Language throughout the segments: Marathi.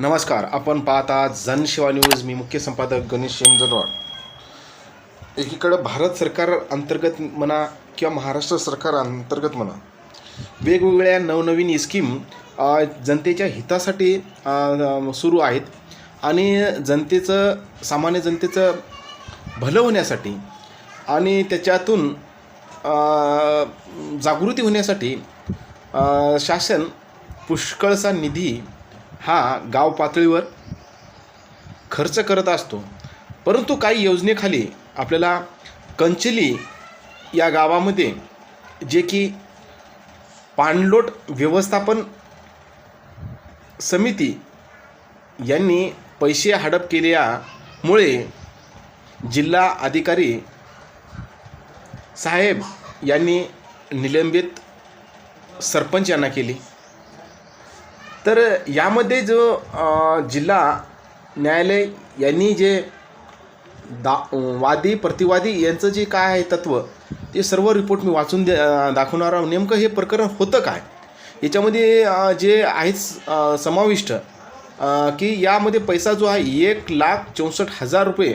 नमस्कार आपण पाहता जनशिवा न्यूज. मी मुख्य संपादक गणेश शेमजरवाड एकीकडं भारत सरकार अंतर्गत म्हणा किंवा महाराष्ट्र सरकार अंतर्गत म्हणा वेगवेगळ्या नवनवीन स्कीम जनतेच्या हितासाठी सुरू आहेत. आणि जनतेचं सामान्य जनतेचं भलं होण्यासाठी आणि त्याच्यातून जागृती होण्यासाठी शासन पुष्कळसा निधी हा गाव पातळीवर खर्च करत असतो. परंतु काही योजनेखाली आपल्याला कंचली या गावामध्ये जे की पाणलोट व्यवस्थापन समिती यांनी पैसे हडप केल्यामुळे जिल्हा अधिकारी साहेब यांनी निलंबित सरपंच यांना केली. तर यामध्ये जो जिल्हा न्यायालय यांनी जे दा वादी प्रतिवादी यांचं जे काय आहे तत्त्व ते सर्व रिपोर्ट मी वाचून दे दाखवणार आहोत नेमकं हे प्रकरण होतं काय? याच्यामध्ये जे आहेत समाविष्ट की यामध्ये पैसा जो आहे एक लाख चौसष्ट हजार रुपये.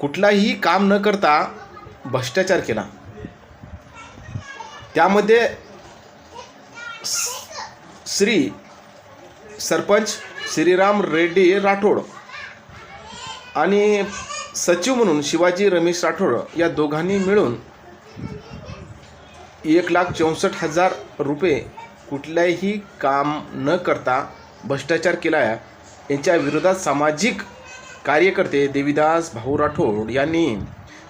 कुठलाही काम न करता भ्रष्टाचार केला. त्यामध्ये श्री सरपंच श्रीराम रेड्डी राठोड आणि सचिव म्हणून शिवाजी रमेश राठोड या दोघांनी मिळून एक लाख चौसष्ट हजार रुपये कुठल्याही काम न करता भ्रष्टाचार केला आहे यांच्या विरोधात सामाजिक कार्यकर्ते देवीदास भाऊ राठोड यांनी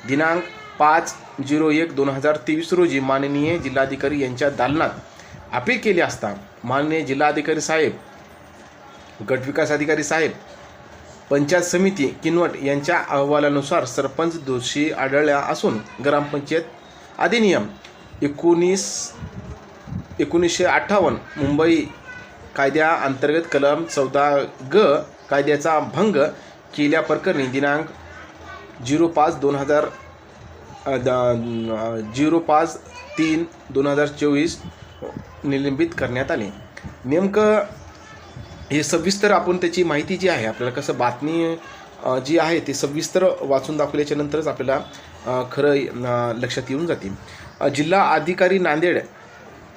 दिनांक पाच झिरो एक दोन हजार तेवीस रोजी माननीय जिल्हाधिकारी यांच्या दालनात अपील केली असता माननीय जिल्हाधिकारी साहेब गटविकास अधिकारी साहेब पंचायत समिती किनवट यांच्या अहवालानुसार सरपंच दोषी आढळल्या असून ग्रामपंचायत अधिनियम एकोणीस एकोणीसशे अठ्ठावन्न मुंबई कायद्याअंतर्गत कलम चौदा ग कायद्याचा भंग केल्याप्रकरणी दिनांक झिरो पाच दोन हजार झिरो पाच तीन दोन हजार चोवीस निलंबित करण्यात आले. नेमकं हे सविस्तर आपण त्याची माहिती जी आहे आपल्याला कसं बातमी जी आहे ते सविस्तर वाचून दाखवल्याच्या नंतरच आपल्याला खरं लक्षात येऊन जाते. जिल्हा अधिकारी नांदेड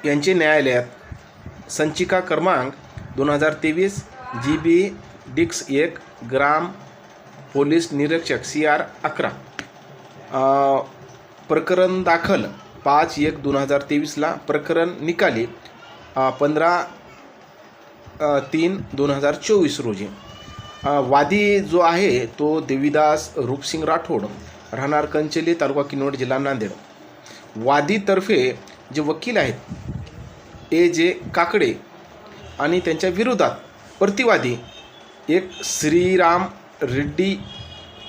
यांचे न्यायालयात संचिका क्रमांक दोन हजार तेवीस जी बी डिक्स एक ग्राम पोलीस निरीक्षक सी आर अकरा. प्रकरण दाखल पाच एक दोन हजार तेवीसला प्रकरण निकाली पंधरा तीन दोन हजार चोवीस रोजी. वादी जो आहे तो देवीदास रूपसिंग राठोड राहणार कंचली तालुका किनवट जिल्हा नांदेड. वादीतर्फे जे वकील आहेत ए जे काकडे आणि त्यांच्या विरोधात प्रतिवादी एक श्रीराम रेड्डी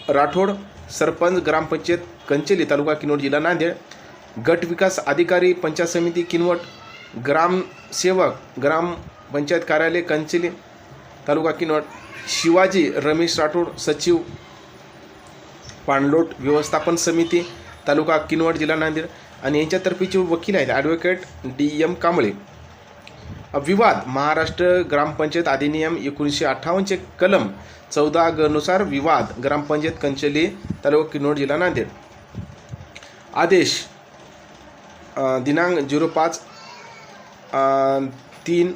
राठोड सरपंच ग्रामपंचायत कंचेली तालुका किनोड जिल्हा नांदेड गट विकास अधिकारी पंचायत समिती किनवट ग्रामसेवक ग्रामपंचायत कार्यालय कंचिली तालुका किनवट शिवाजी रमेश राठोड सचिव पाणलोट व्यवस्थापन समिती तालुका किनवट जिल्हा नांदेड आणि यांच्यातर्फेचे वकील आहेत. Advocate D M Kamble. विवाद महाराष्ट्र ग्रामपंचायत अधिनियम एकोणीसशे अठ्ठावन्नचे कलम चौदा गनुसार विवाद ग्रामपंचायत कंचली तालुका किनवट जिल्हा नांदेड. आदेश दिनांक झिरो पाच तीन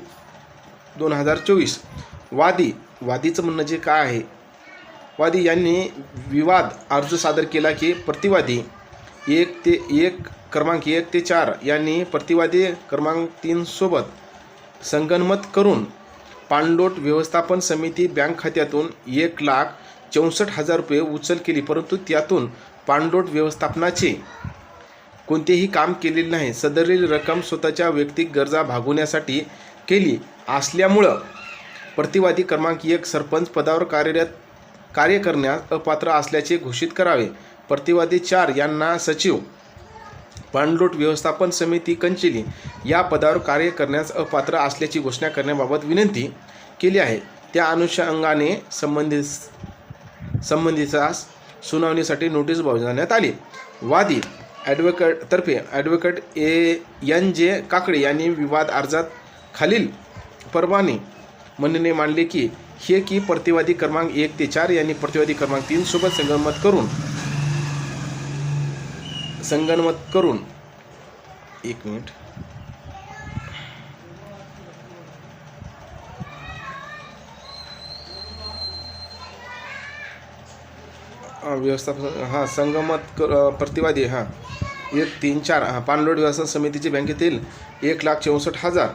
दोन हजार चोवीस. वादी वादीचं म्हणणं जे काय आहे? वादी यांनी विवाद अर्ज सादर केला की प्रतिवादी एक ते एक क्रमांक एक ते चार यांनी प्रतिवादी क्रमांक तीनसोबत संगनमत करून पाणलोट व्यवस्थापन समिती बँक खात्यातून एक लाख चौसष्ट हजार रुपये उचल केली परंतु त्यातून पाणलोट व्यवस्थापनाचे कोणतेही काम केलेले नाही. सदरील रक्कम स्वतःच्या वैयक्तिक गरजा भागवण्यासाठी केली. असल्यामुळं प्रतिवादी क्रमांक एक सरपंच पदावर कार्यरत कार्य करण्यास अपात्र असल्याचे घोषित करावे. प्रतिवादी चार यांना सचिव पाणलोट व्यवस्थापन समिती कंचिली या पदावर कार्य करण्यास अपात्र असल्याची घोषणा करण्याबाबत विनंती केली आहे. त्या अनुषंगाने संबंधित संबंधितास सुनावणीसाठी नोटीस बजावण्यात आली. वादी ॲडव्होकेट तर्फे ॲडव्होकेट ए एन जे काकडे यांनी विवाद अर्जात खालील परवाने म्हणणे मांडले की हे की प्रतिवादी क्रमांक एक ते चार यांनी प्रतिवादी क्रमांक तीन सोबत संगनमत करून संगनमत करून एक मिनिट. व्यवस्थापन हां संगमत क- प्रतिवादी हां. एक तीन चार पाणलोट व्यवस्थापन समितीचे बँकेतील एक लाख चौसष्ट हजार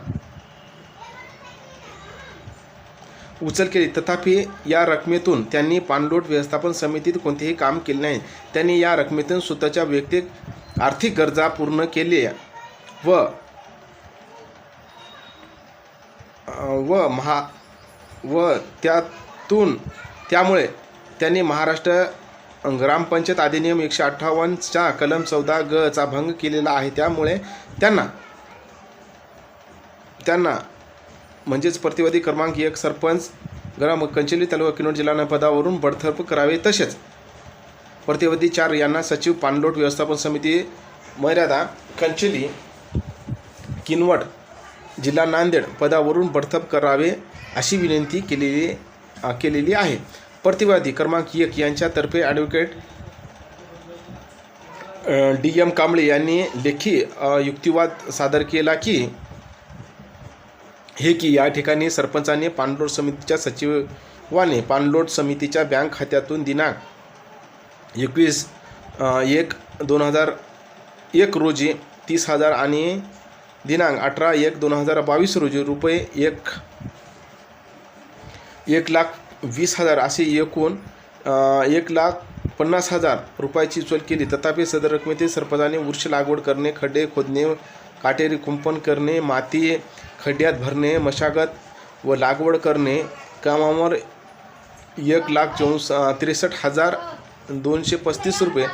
उचल केली. तथापि या रकमेतून त्यांनी पाणलोट व्यवस्थापन समितीत कोणतेही काम केले नाही. त्यांनी या रकमेतून स्वतःच्या वैयक्तिक आर्थिक गरजा पूर्ण केल्या व व महा व त्यातून त्यामुळे त्यांनी महाराष्ट्र ग्रामपंचायत अधिनियम एकशे अठ्ठावन्नच्या कलम चौदा ग चा भंग केलेला आहे. त्यामुळे त्यांना त्यांना म्हणजेच प्रतिवादी क्रमांक एक सरपंच ग्राम कंचली तालुका किनोड जिल्हा पदावरून बडतर्फ करावे तसेच प्रतिवादी चार यांना सचिव पाणलोट व्यवस्थापन समिती मर्यादा कंचली किनवट जिल्हा नांदेड पदावरून बडतर्फ करावे अशी विनंती केलेली केलेली आहे. प्रतिवादी क्रमांक एक यांच्यातर्फे ॲडव्होकेट डी एम कांबळे यांनी लेखी युक्तिवाद सादर केला की हे की या ठिकाणी सरपंचाने पाणलोट समितीच्या सचिवाने पाणलोट समितीच्या बँक खात्यातून दिनांक एकवीस एक दोन हजार एक रोजी तीस हजार आणि दिनांक अठरा एक दोन हजार बावीस रोजी रुपये एक एक लाख वीस हजार असे एकूण एक लाख पन्नास हजार रुपयाची चोल केली. तथापि सदर रकमेतील सरपंचाने वृक्ष लागवड करणे खड्डे खोदणे काटेरी कुंपण करणे माती खड्ड्यात भरणे मशागत व लागवड करणे कामावर एक लाख चौस त्रेसष्ट हजार दोनशे पस्तीस रुपये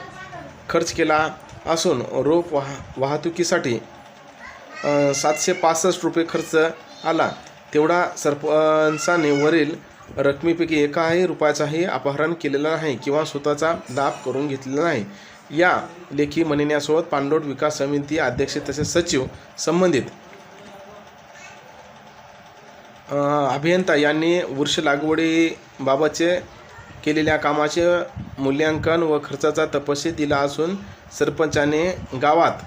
खर्च केला असून रोप वाह वाहतुकीसाठी सातशे पासष्ट रुपये खर्च आला. तेवढा सरपंचाने वरील रकमेपैकी एकाही रुपयाचाही अपहरण केलेला नाही किंवा स्वतःचा दाब करून घेतलेला नाही. या लेखी म्हणण्यासोबत पांडोट विकास समिती अध्यक्ष तसेच सचिव संबंधित अभियंता यांनी वृक्ष लागवडीबाबतचे केलेल्या कामाचे मूल्यांकन व खर्चाचा तपशील दिला असून सरपंचाने गावात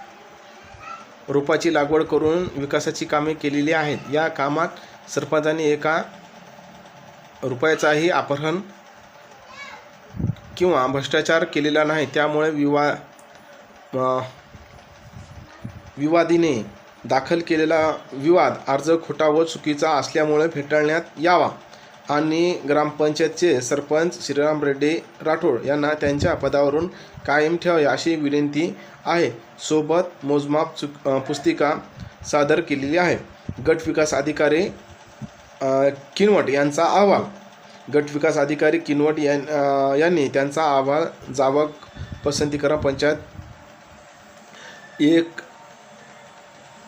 रोपाची लागवड करून विकासाची कामे केलेली आहेत. या कामात सरपंचाने एका रुपयाचाही अपहरण किंवा भ्रष्टाचार केलेला नाही. त्यामुळे विवा विवादीने दाखल केलेला विवाद अर्ज खोटा व चुकीचा असल्यामुळे फेटाळण्यात यावा. आणि ग्रामपंचायतचे सरपंच श्रीराम रेड्डी राठोड यांना त्यांच्या पदावरून कायम ठेवावे अशी विनंती आहे. सोबत मोजमाप चुक पुस्तिका सादर केलेली आहे. गट विकास अधिकारी किनवट यांचा अहवाल. गट विकास अधिकारी किनवट यां यांनी त्यांचा अहवाल जावक पसंती करा पंचायत एक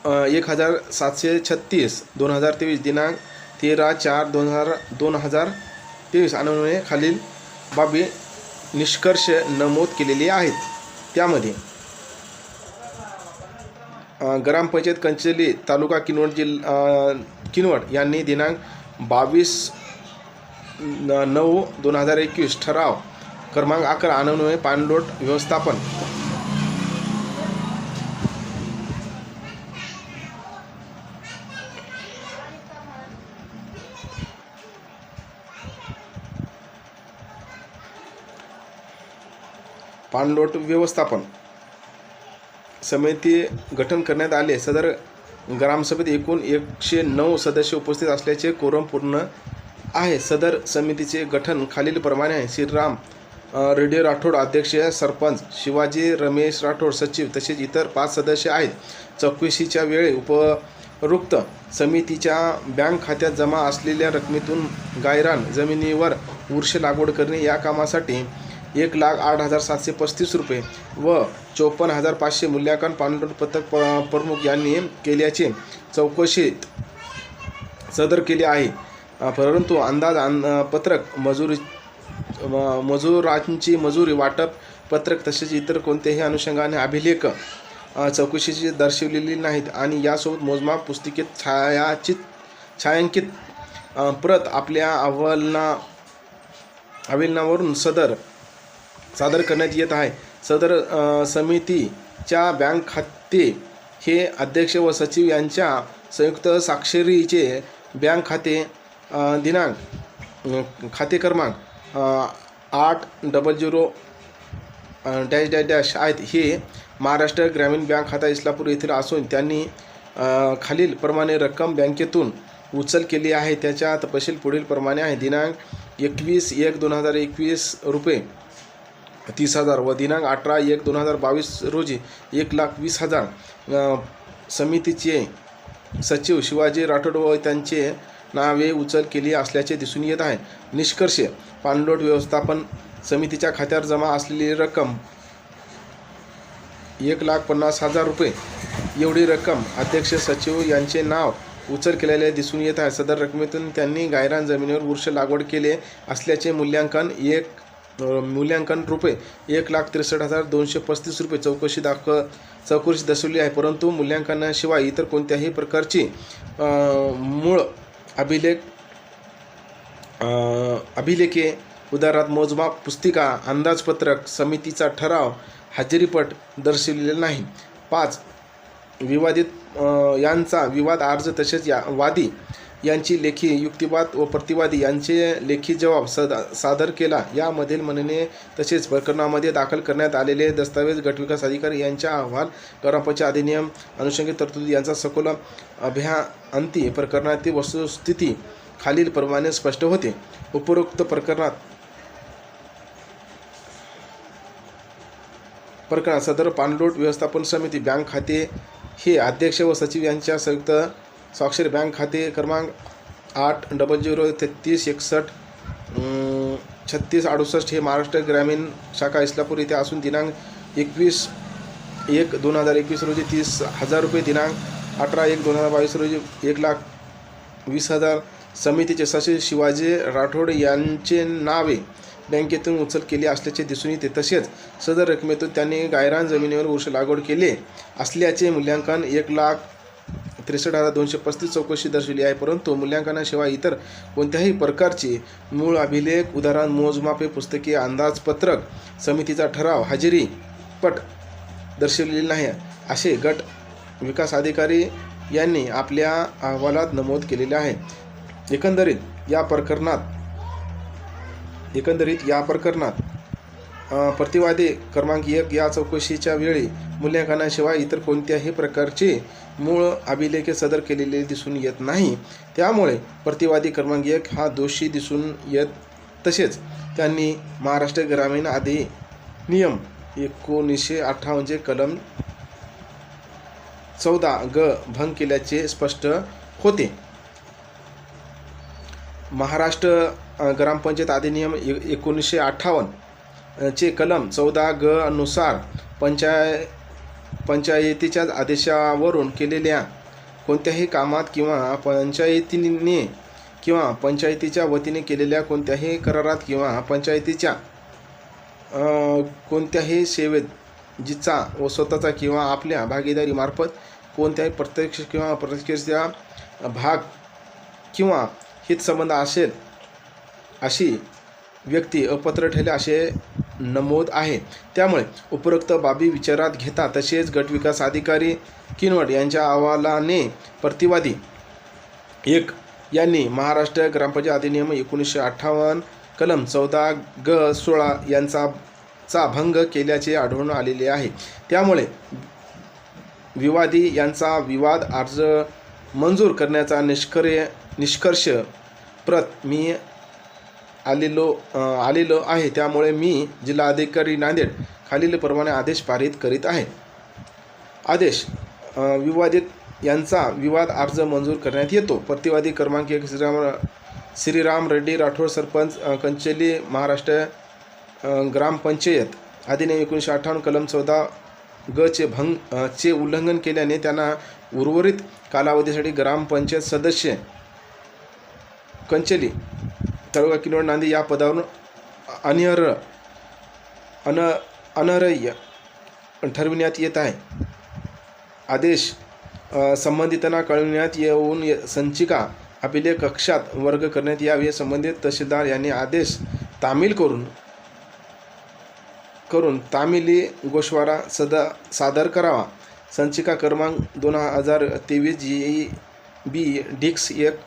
एक हजार सातशे छत्तीस दोन हजार तेवीस दिनांक तेरा चार दोन हजार दोन हजार तेवीस अनुने खालील बाबी निष्कर्ष नमूद केलेली आहेत. त्यामध्ये ग्रामपंचायत कंचली तालुका किनवट जिल्हा किनवट यांनी दिनांक बावीस नऊ दोन हजार एकवीस ठराव. क्रमांक अकरा अनन्वय पाणलोट व्यवस्थापन. पाणलोट व्यवस्थापन. समिती गठन करण्यात आले सदर ग्रामसभेत एकूण एकशे नऊ सदस्य उपस्थित असल्याचे कोरम पूर्ण आहे. सदर समितीचे गठन खालीलप्रमाणे आहे. श्रीराम रेडिओ राठोड अध्यक्ष सरपंच शिवाजी रमेश राठोड सचिव तसेच इतर पाच सदस्य आहेत. चौकशीच्या वेळी उपरोक्त समितीच्या बँक खात्यात जमा असलेल्या रकमेतून गायरान जमिनीवर वृक्ष लागवड करणे या कामासाठी एक लाख आठ हजार सातशे पस्तीस रुपये व चोपन्न हजार पाचशे मूल्यांकन पाणलोट पथक प- प्रमुख यांनी केल्याचे चौकशीत सदर केले आहे. परंतु अंदाज अन पत्रक मजुरी मजुरांची मजुरी वाटप पत्रक तसेच इतर कोणत्याही अनुषंगाने अभिलेख चौकशीची दर्शवलेली नाहीत आणि यासोबत मोजमाप पुस्तिकेत छायाचित छायांकित प्रत आपल्या अहवालना अहवालनावरून सदर सादर करण्यात येत आहे. सदर समितीच्या बँक खाते हे अध्यक्ष व सचिव यांच्या संयुक्त स्वाक्षरीचे बँक खाते दिनांक खाते क्रमांक आठ double zero dash dash dash आहेत. हे महाराष्ट्र ग्रामीण बँक खाता इस्लापूर येथील असून त्यांनी खालील प्रमाणे रक्कम बँकेतून उचल केली आहे. त्याच्या तपशील पुढील प्रमाणे आहे. दिनांक एकवीस एक दोन हजार एकवीस रुपये तीस हजार व दिनांक अठरा एक दोन हजार बावीस रोजी एक लाख वीस हजार समितीचे सचिव शिवाजी राठोड व त्यांचे नावे उचल केली असल्याचे दिसून येत आहे. निष्कर्ष पाणलोट व्यवस्थापन समितीच्या खात्यावर जमा असलेली रक्कम एक लाख पन्नास हजार रुपये. एवढी रक्कम अध्यक्ष सचिव यांचे नाव उचल केलेले दिसून येत आहे. सदर रकमेतून त्यांनी गायरान जमिनीवर वृक्ष लागवड केले असल्याचे मूल्यांकन एक मूल्यांकन रुपये एक लाख त्रेसष्ट हजार दोनशे पस्तीस रुपये चौकशी दाख चौकशी दर्शवली आहे. परंतु मूल्यांकनाशिवाय इतर कोणत्याही प्रकारची मूळ अभिलेख अभिलेखे उदाहरणार्थ मोजमाप पुस्तिका अंदाजपत्रक समितीचा ठराव हजेरीपट दर्शविलेला नाही. पाच विवादित यांचा विवाद अर्ज तसेच या वादी यांची लेखी युक्तिवाद व प्रतिवादी यांचे लेखी जबाब सदा सादर केला. यामधील म्हणणे तसेच प्रकरणामध्ये दाखल करण्यात आलेले दस्तावेज गटविकास अधिकारी यांच्या अहवाल करापचे अधिनियम अनुषंगिक तरतुदी यांचा सखोल अभ्याअंती प्रकरणातील वस्तुस्थिती खालील प्रमाणे स्पष्ट होते. उपरोक्त प्रकरणात प्रकरणात सदर पाणलोट व्यवस्थापन समिती बँक खाते हे अध्यक्ष व सचिव यांच्या संयुक्त स्वाक्षरी बँक खाते क्रमांक आठ डबल झिरो तेहतीस एकसष्ट छत्तीस अडुसष्ट हे महाराष्ट्र ग्रामीण शाखा इस्लापूर येथे असून दिनांक एकवीस एक दोन हजार एकवीस रोजी तीस हजार रुपये दिनांक अठरा एक दोन हजार बावीस रोजी एक लाख वीस हजार समितीचे सचिव शिवाजी राठोड यांचे नावे बँकेतून उचल केली असल्याचे दिसून येते. तसेच सदर रकमेतून त्यांनी गायरान जमिनीवर वृक्ष लागवड केले असल्याचे मूल्यांकन एक लाख त्रेसष्ट हजार दोनशे पस्तीस चौकशी दर्शविली आहे. परंतु मूल्यांकनाशिवाय इतर कोणत्याही प्रकारची मूळ अभिलेख उदाहरण मोजमापे पुस्तके अंदाजपत्रक समितीचा ठराव हजेरी पट दर्शविलेली नाही. असे गट विकास अधिकारी यांनी आपल्या अहवालात नमूद केलेले आहे. एकंदरीत या प्रकरणात एकंदरीत या प्रकरणात प्रतिवादी क्रमांक एक या चौकशीच्या वेळी मूल्यांकनाशिवाय इतर कोणत्याही प्रकारचे मूळ अभिलेखे सदर केलेले दिसून येत नाही. त्यामुळे प्रतिवादी क्रमांक एक हा दोषी दिसून येत तसेच त्यांनी महाराष्ट्र ग्रामीण अधिनियम एकोणीसशे अठ्ठावन्नचे कलम चौदा ग भंग केल्याचे स्पष्ट होते. महाराष्ट्र ग्रामपंचायत अधिनियम ए एकोणीसशे अठ्ठावन्न चे कलम चौदा ग अनुसार पंचाय पंचायतीच्या आदेशावरून केलेल्या कोणत्याही कामात किंवा पंचायतीने किंवा पंचायतीच्या वतीने केलेल्या कोणत्याही करारात किंवा पंचायतीच्या कोणत्याही सेवेत जिचा व स्वतःचा किंवा आपल्या भागीदारीमार्फत कोणत्याही प्रत्यक्ष किंवा प्रत्यक्षच्या भाग किंवा हितसंबंध असेल अशी व्यक्ती अपात्र ठेले असे नमूद आहे. त्यामुळे उपरोक्त बाबी विचारात घेता तसेच गटविकास अधिकारी किनवट यांच्या अहवालाने प्रतिवादी एक यांनी महाराष्ट्र ग्रामपंचायत अधिनियम एकोणीसशे अठ्ठावन्न कलम चौदा ग सोळा यांचा चा भंग केल्याचे आढळून आलेले आहे. त्यामुळे विवादी यांचा विवाद अर्ज मंजूर करण्याचा निष्कर्य निष्कर्ष प्रत मी आलेलो आलेलो आहे. त्यामुळे मी जिल्हाधिकारी नांदेड खालीलप्रमाणे आदेश पारित करीत आहे. आदेश विवादित यांचा विवाद अर्ज मंजूर करण्यात येतो. प्रतिवादी क्रमांक एक श्रीराम श्रीराम रेड्डी राठोड सरपंच कंचेली महाराष्ट्र ग्रामपंचायत अधिनियम एकोणीसशे अठ्ठावन्न कलम चौदा ग चे भंग चे उल्लंघन केल्याने त्यांना उर्वरित कालावधीसाठी ग्रामपंचायत सदस्य कंचली तालुका किनवट नांदी या पदावरून अनियर अन अनरय ठरविण्यात येत आहे आदेश संबंधितांना कळविण्यात येऊन ये- संचिका आपल्या कक्षात वर्ग करण्यात यावे संबंधित तहसीलदार यांनी आदेश तामील करून करून तामिली गोशवारा सदा सादर करावा संचिका क्रमांक दोन हजार तेवीस जी ई बी डिक्स एक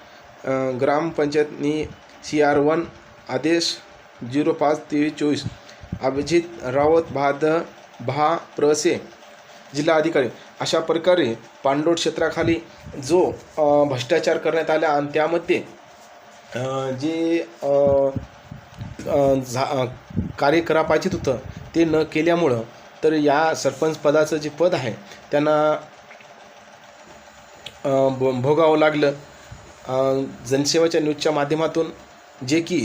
ग्रामपंचायतनी सी आर वन आदेश झिरो पाच तेवीस चोवीस अभिजित रावत भाद भा प्रसे जिल्हा अधिकारी. अशा प्रकारे पांडोट क्षेत्राखाली जो भ्रष्टाचार करण्यात आला आणि त्यामध्ये जे झा कार्य करा पाहिजेत होतं ते न केल्यामुळं तर या सरपंच पदाचं जे पद आहे त्यांना भ भोगावं लागलं. जनसेवाच्या न्यूजच्या माध्यमातून जे की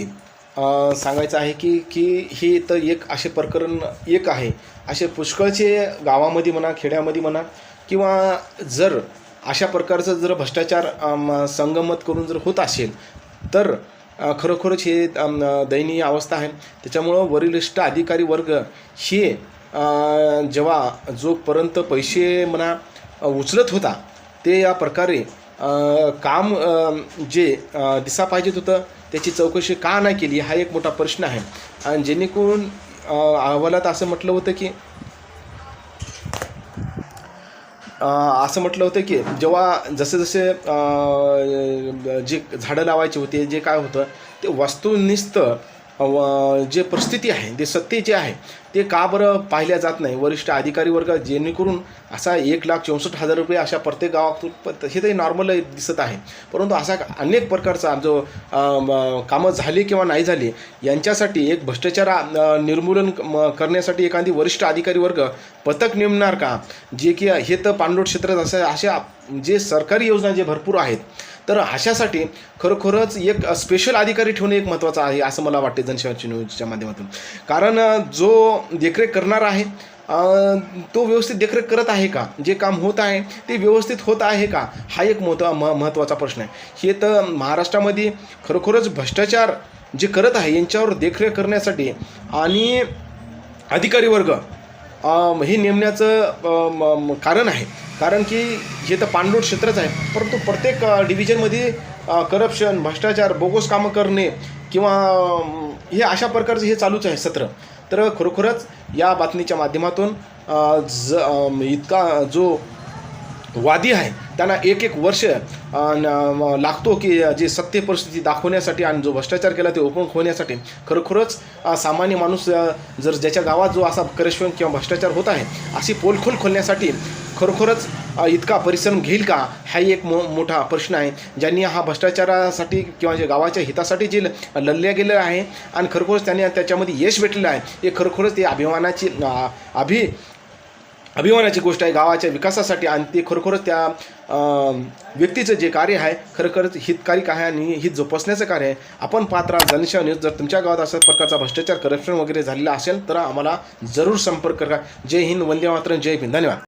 सांगायचं आहे की की हे तर एक असे प्रकरण एक आहे. असे पुष्कळचे गावामध्ये म्हणा खेड्यामध्ये म्हणा किंवा जर अशा प्रकारचं जर भ्रष्टाचार संगमत करून जर होत असेल तर खरोखरच हे दयनीय अवस्था आहे. त्याच्यामुळं वरिष्ठ अधिकारी वर्ग हे जेव्हा जोपर्यंत पैसे म्हणा उचलत होता ते या प्रकारे काम जे दिसा पाहिजेत होतं त्याची चौकशी का नाही केली हा एक मोठा प्रश्न आहे. आणि जेणेकरून अहवालात असं म्हटलं होतं की असं म्हटलं होतं की जेव्हा जसे जसे जे झाडं लावायचे होते जे काय होतं ते वस्तुनिस्त जे परिस्थिती आहे ते सत्य जे आहे ते का बरं पाहिल्या जात नाही? वरिष्ठ अधिकारी वर्ग जेणेकरून असा एक लाख चौसष्ट हजार रुपये अशा प्रत्येक गावातून हे तरी नॉर्मल दिसत आहे. परंतु असा अनेक प्रकारचा जो कामं झाली किंवा नाही झाली यांच्यासाठी एक भ्रष्टाचार निर्मूलन म, करण्यासाठी एखादी वरिष्ठ अधिकारी वर्ग पथक नेमणार का? जे की हे तर पाणलोट क्षेत्रात असं अशा जे सरकारी योजना जे भरपूर आहेत तर अशासाठी खरोखरच एक स्पेशल अधिकारी ठेवणे एक महत्त्वाचं आहे असं मला वाटते जनसेवाची न्यूजच्या माध्यमातून. कारण जो देखरेख करणार आहे तो व्यवस्थित देखरेख करत आहे का? जे काम होत आहे ते व्यवस्थित होत आहे का? हा एक मोठा म महत्त्वाचा प्रश्न आहे. हे तर महाराष्ट्रामध्ये खरोखरच भ्रष्टाचार जे करत आहे यांच्यावर देखरेख करण्यासाठी आणि अधिकारी वर्ग हे नेमण्याचं म- कारण आहे. कारण की हे तर पाणलोट क्षेत्रच आहे. परंतु प्रत्येक डिव्हिजनमध्ये करप्शन भ्रष्टाचार बोगस कामं करणे किंवा हे अशा प्रकारचं हे चालूच आहे सत्र. तर खरोखरच या बातमीच्या माध्यमातून ज इतका जो वादी आहे त्यांना एक एक वर्ष न- लागतो की जे सत्य परिस्थिती दाखवण्यासाठी आणि जो भ्रष्टाचार केला ते ओपन होण्यासाठी. खरोखरच सामान्य माणूस जर ज्याच्या गावात जो असा करप्शन किंवा भ्रष्टाचार होत आहे अशी पोलखोल खोलण्यासाठी खरोखरच इतका परिश्रम घेईल का? हाही एक मो मोठा प्रश्न आहे. ज्यांनी हा भ्रष्टाचारासाठी किंवा जे गावाच्या हितासाठी जे ल- लढल्या गेलं आहे आणि खरोखरच त्यांनी त्याच्यामध्ये यश भेटलेलं आहे हे खरोखरच ते अभिमानाची अभि अभिमानाची गोष्ट आहे गावाच्या विकासासाठी आणि ते खरोखरच त्या व्यक्तीचं जे कार्य आहे खरोखरच हितकारी आहे आणि हित जोपासण्याचं कार्य आहे. आपण पात्र जनशा न्यूज. जर तुमच्या गावात अशा प्रकारचा भ्रष्टाचार करप्शन वगैरे झालेला असेल तर आम्हाला जरूर संपर्क करा. जय हिंद. वंदे मातरम. जय हिंद धन्यवाद.